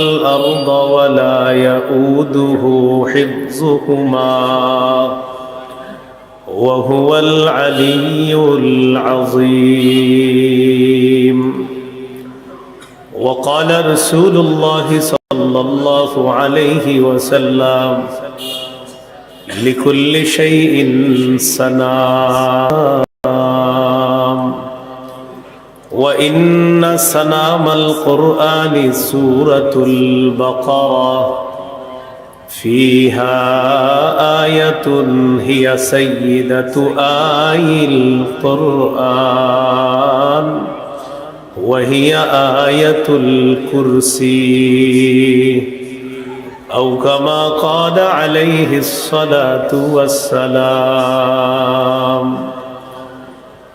الأرض ولا يؤوده حفظهما. وهو العلي العظيم. وقال رسول الله صلى الله عليه وسلم لكل شيء سنام وإن سنام القرآن سورة البقرة. فيها آية هي سيدة آي القرآن. وهي آية الكرسي. أو كما قال عليه الصلاة والسلام.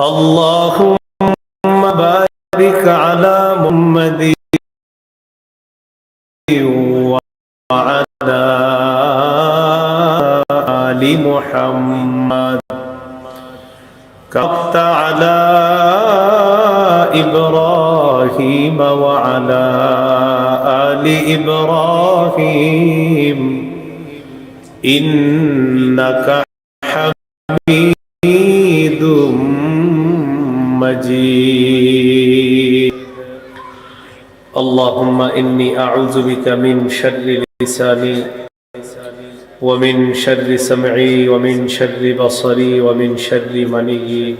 اللهم بارك على محمد وعلى آل محمد. كبت على إبراهيم وعلى آل إبراهيم. إنك حميد مجيد اللهم إني أعوذ بك من شر لساني ومن شر سمعي ومن شر بصري ومن شر مني.